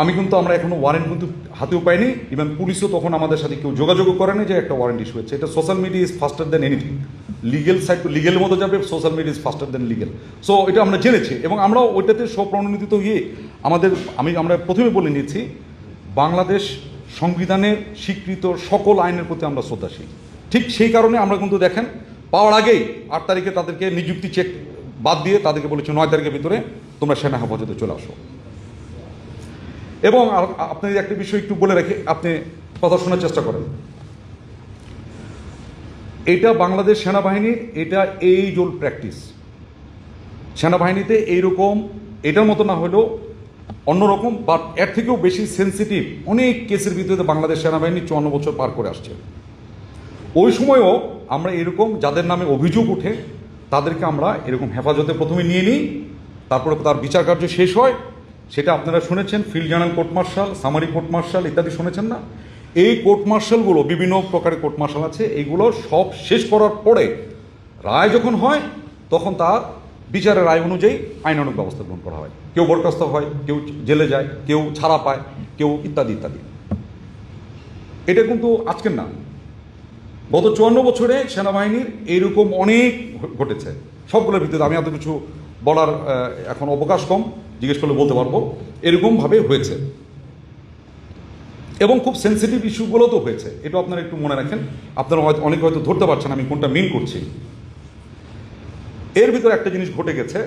আমি কিন্তু আমরা এখনও ওয়ারেন্ট কিন্তু হাতেও পাইনি ইভেন পুলিশও তখন আমাদের সাথে কেউ যোগাযোগও করেনি যে একটা ওয়ারেন্ট ইস্যু হয়েছে। এটা social media is faster than anything legal side legal মতো যাবে social media is faster than legal so এটা আমরা জেনেছি এবং আমরাও ওইটাতে স্বপ্রণোদিত হয়ে আমাদের, আমি, আমরা প্রথমে বলে নিয়েছি, বাংলাদেশ সংবিধানের স্বীকৃত সকল আইনের প্রতি আমরা শ্রদ্ধাশীল। ঠিক সেই কারণে আমরা কিন্তু দেখেন, পাওয়ার আগেই আট তারিখে তাদেরকে নিযুক্তি চেক বাদ দিয়ে তাদেরকে বলেছি নয় তারিখের ভিতরে তোমরা সেনা হেফাজতে চলে আসো। এবং আপনি একটা বিষয় একটু বলে রেখে, আপনি কথা শোনার চেষ্টা করেন। এটা বাংলাদেশ সেনাবাহিনীর এটা এই জোল প্র্যাকটিস সেনাবাহিনীতে এইরকম, এটার মতো না হলেও অন্যরকম বাট এর থেকেও বেশি সেন্সিটিভ অনেক কেসের ভিতরে বাংলাদেশ সেনাবাহিনী চুয়ান্ন বছর পার করে আসছে। ওই সময়ও আমরা এরকম যাদের নামে অভিযোগ উঠে তাদেরকে আমরা এরকম হেফাজতে প্রথমে নিয়ে নিই, তারপরে তার বিচার কার্য শেষ হয় সেটা আপনারা শুনেছেন, field journal, court martial, summary court martial ইত্যাদি শুনেছেন না? এই কোর্ট মার্শালগুলো, বিভিন্ন প্রকারের কোর্ট মার্শাল আছে, এইগুলো সব শেষ করার পরে রায় যখন হয়, তখন তার বিচারের রায় অনুযায়ী আইনানুক ব্যবস্থা গ্রহণ করা হয়। কেউ বরখাস্ত হয়, কেউ জেলে যায়, কেউ ছাড়া পায়, কেউ ইত্যাদি ইত্যাদি। এটা কিন্তু আজকের না। গত চুয়ান্ন বছরে সেনাবাহিনীর এইরকম অনেক ঘটেছে। সবগুলোর ভিতরে আমি এত কিছু বলার এখন অবকাশ কম। জিজ্ঞেস করলে বলতে পারব, এরকমভাবে হয়েছে। এবং খুব সেন্সিটিভ ইস্যুগুলো তো হয়েছে। এটা আপনারা একটু মনে রাখেন। আপনারা হয়তো, অনেকে হয়তো ধরতে পারছেন আমি কোনটা মিন করছি। এর ভিতরে একটা জিনিস ঘটে গেছে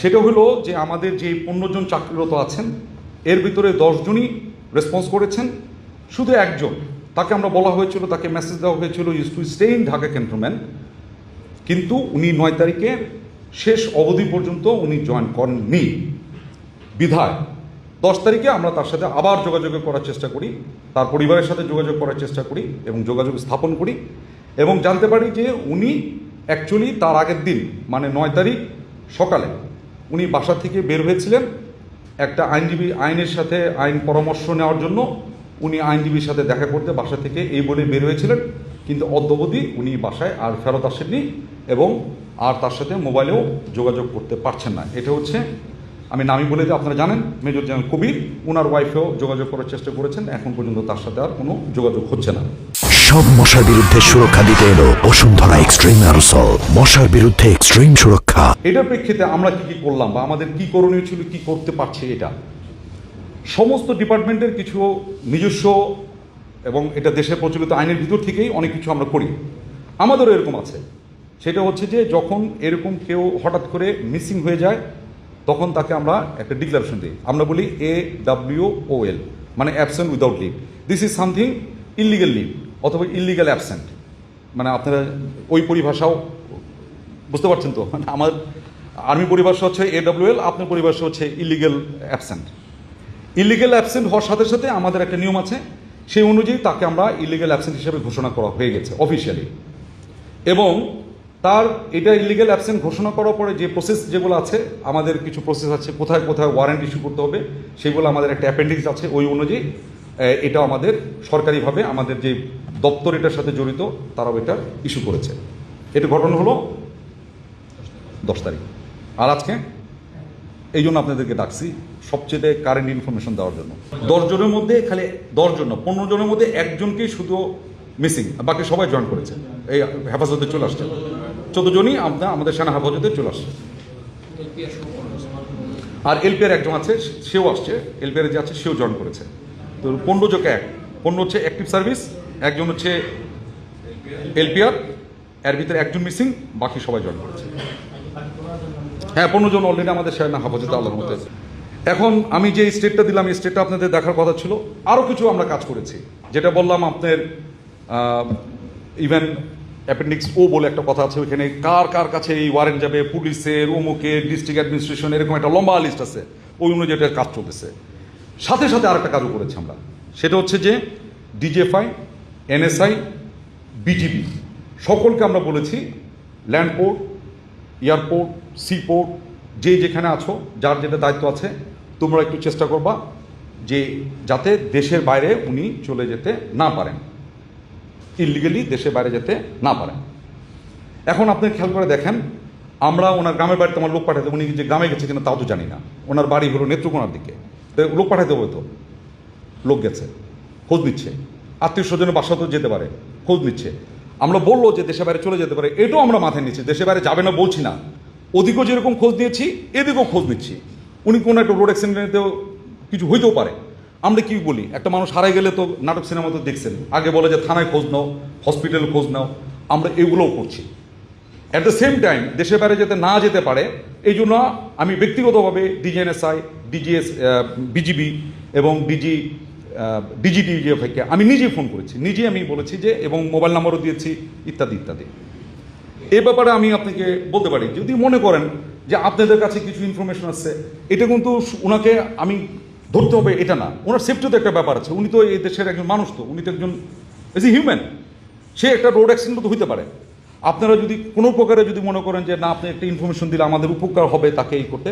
সেটা হলো যে আমাদের যে পনেরো জন চাকরিরত আছেন, এর ভিতরে দশজনই রেসপন্স করেছেন। শুধু একজন, তাকে আমরা বলা হয়েছিল, তাকে মেসেজ দেওয়া হয়েছিল use to stay in Dhaka cantonment কিন্তু উনি নয় তারিখের শেষ অবধি পর্যন্ত উনি জয়েন করেননি। বিধায়, দশ তারিখে আমরা তার সাথে আবার যোগাযোগ করার চেষ্টা করি, তার পরিবারের সাথে যোগাযোগ করার চেষ্টা করি এবং যোগাযোগ স্থাপন করি এবং জানতে পারি যে উনি অ্যাকচুয়ালি তার আগের দিন মানে নয় তারিখ সকালে উনি বাসা থেকে বের হয়েছিলেন। একটা আইনজীবী আইনের সাথে আইন পরামর্শ নেওয়ার জন্য উনি আইনজীবীর সাথে দেখা করতে বাসা থেকে এই বলে বের হয়েছিলেন। কিন্তু অদ্যবধি উনি বাসায় আর ফেরত আসেননি এবং আর তার সাথে মোবাইলেও যোগাযোগ করতে পারছেন না। এটা হচ্ছে আমি নামি বলে দিই আপনারা জানেন মেজর জেনারেল কবির ওনার ওয়াইফেও যোগাযোগ করার চেষ্টা করেছেন এখন পর্যন্ত তার সাথে আর কোনো যোগাযোগ হচ্ছে না। সব মশার বিরুদ্ধে সুরক্ষা দিতে এলো বসুন্ধরা এক্সট্রিম অ্যারোসল মশার বিরুদ্ধে এক্সট্রিম সুরক্ষা। এটার প্রেক্ষিতে আমরা কি কি করলাম বা আমাদের কি করণীয় ছিল কি করতে পারছে এটা? সমস্ত ডিপার্টমেন্টের কিছু নিজস্ব এবং এটা দেশের প্রচলিত আইনের ভিতর থেকেই অনেক কিছু আমরা করি। আমাদেরও এরকম আছে। সেটা হচ্ছে যে যখন এরকম কেউ হঠাৎ করে মিসিং হয়ে যায়, তখন তাকে আমরা একটা ডিক্লারেশন দিই। আমরা বলি এ ডাব্লিউ ও এল মানে absent without leave this is something illegal leave অথবা ইলিগাল অ্যাবসেন্ট মানে আপনারা ওই পরিভাষাও বুঝতে পারছেন তো? মানে আমার আর্মি পরিভাষা হচ্ছে এ ডাব্লিউ এডব্লিউএল আপনার পরিভাষা হচ্ছে ইলিগেল অ্যাবসেন্ট ইলিগেল অ্যাবসেন্ট হওয়ার সাথে সাথে আমাদের একটা নিয়ম আছে, সেই অনুযায়ী তাকে আমরা ইলিগেল অ্যাবসেন্ট হিসেবে ঘোষণা করা হয়ে গেছে অফিসিয়ালি এবং তার এটা ইলিগেল অ্যাবসেন্ট ঘোষণা করার পরে যে প্রসেস যেগুলো আছে আমাদের কিছু প্রসেস আছে কোথায় কোথায় ওয়ারেন্ট ইস্যু করতে হবে সেগুলো আমাদের একটা অ্যাপেন্ডিক্স আছে ওই অনুযায়ী এটা আমাদের সরকারিভাবে আমাদের যে দপ্তর এটার সাথে জড়িত তারাও এটা ইস্যু করেছে। এটা ঘটনা হলো দশ তারিখ। আর আজকে এই জন্য আপনাদেরকে ডাকছি সবচেয়ে কারেন্ট ইনফরমেশন দেওয়ার জন্য। দশ জনের মধ্যে খালি দশ জন না, পনেরো জনের মধ্যে একজনকেই শুধু মিসিং, বাকি সবাই জয়েন করেছে। এই হেফাজতে চলে আসছে। চোদ্দ জনই আপনার আমাদের সেনা হেফাজতে চলে আসছে। আর এলপিআর একজন আছে, সেও আসছে। এলপিআর যে আছে, সেও জয়েন করেছে। তো পনেরো জোকে এক পনেরো হচ্ছে অ্যাক্টিভ সার্ভিস একজন হচ্ছে এলপিআর, এর ভিতরে একজন মিসিং, বাকি সবাই জয়েন করেছে। হ্যাঁ পনেরো জন অলরেডি আমাদের সেনা হেফাজতে, আল্লাহর মধ্যে এখন আমি যে স্টেটটা দিলাম, এই স্টেটটা আপনাদের দেখার কথা ছিল। আরও কিছু আমরা কাজ করেছি। যেটা বললাম আপনার ইভেন অ্যাপেন্ডিক্স ও বলে একটা কথা আছে, ওইখানে কার কার কাছে এই ওয়ারেন্ট যাবে, পুলিশের, অমুকের ডিস্ট্রিক্ট অ্যাডমিনিস্ট্রেশন এরকম একটা লম্বা লিস্ট আছে, ওই অনুযায়ী এটার কাজ চলতেছে। সাথে সাথে আরেকটা কাজও করেছি আমরা। সেটা হচ্ছে যে ডিজেফআই এনএসআই বিজিবি সকলকে আমরা বলেছি ল্যান্ডপোর্ট এয়ারপোর্ট সিপোর্ট যে যেখানে আছো, যার যেটা দায়িত্ব আছে, তোমরা একটু চেষ্টা করবা যে যাতে দেশের বাইরে উনি চলে যেতে না পারেন। ইলিগালি দেশের বাইরে যেতে না পারে। এখন আপনি খেয়াল করে দেখেন, আমরা ওনার গ্রামের বাড়িতে আমার লোক পাঠাতে, উনি যে গ্রামে গেছে কিনা তাও তো জানি না। ওনার বাড়ি হলো নেত্রকোনার দিকে। লোক পাঠাইতে হবে তো? লোক গেছে, খোঁজ নিচ্ছে। আত্মীয় স্বজনের বাসাতেও যেতে পারে, খোঁজ নিচ্ছে। আমরা বলল যে দেশে বাইরে চলে যেতে পারে, এটাও আমরা মাথায় নিচ্ছি দেশে বাইরে যাবে না বলছি না। ওদিকেও যেরকম খোঁজ নিয়েছি, এদিকেও খোঁজ নিচ্ছি। উনি কোনো একটা রোড অ্যাক্সিডেন্টেও কিছু হইতেও পারে। আমরা কি বলি? একটা মানুষ হারাই গেলে তো নাটক সিনেমা তো দেখছেন। আগে বলে যে থানায় খোঁজ নাও হসপিটালে খোঁজ নাও। আমরা এগুলোও করছি। অ্যাট দ্য সেম টাইম দেশের বাইরে যেতে না যেতে পারে, এই জন্য আমি ব্যক্তিগতভাবে ডিজিএনএসআই, ডিজিএস বিজিবি এবং ডিজি ডিজিটিজিএফকে আমি নিজেই ফোন করেছি। নিজেই আমি বলেছি যে, এবং মোবাইল নাম্বারও দিয়েছি, ইত্যাদি ইত্যাদি। এ ব্যাপারে আমি আপনাকে বলতে পারি, যদি মনে করেন যে আপনাদের কাছে কিছু ইনফরমেশন আসছে, এটা কিন্তু ওনাকে আমি ধরতে হবে এটা না। ওনার সেফটিও তো একটা ব্যাপার আছে। উনি তো এই দেশের একজন মানুষ তো, উনি তো একজন এজ এ হিউম্যান সে একটা রোড অ্যাক্সিডেন্ট তো হইতে পারে। আপনারা যদি কোনো প্রকারে যদি মনে করেন যে না, আপনি একটা ইনফরমেশন দিলে আমাদের উপকার হবে তাকে এই করতে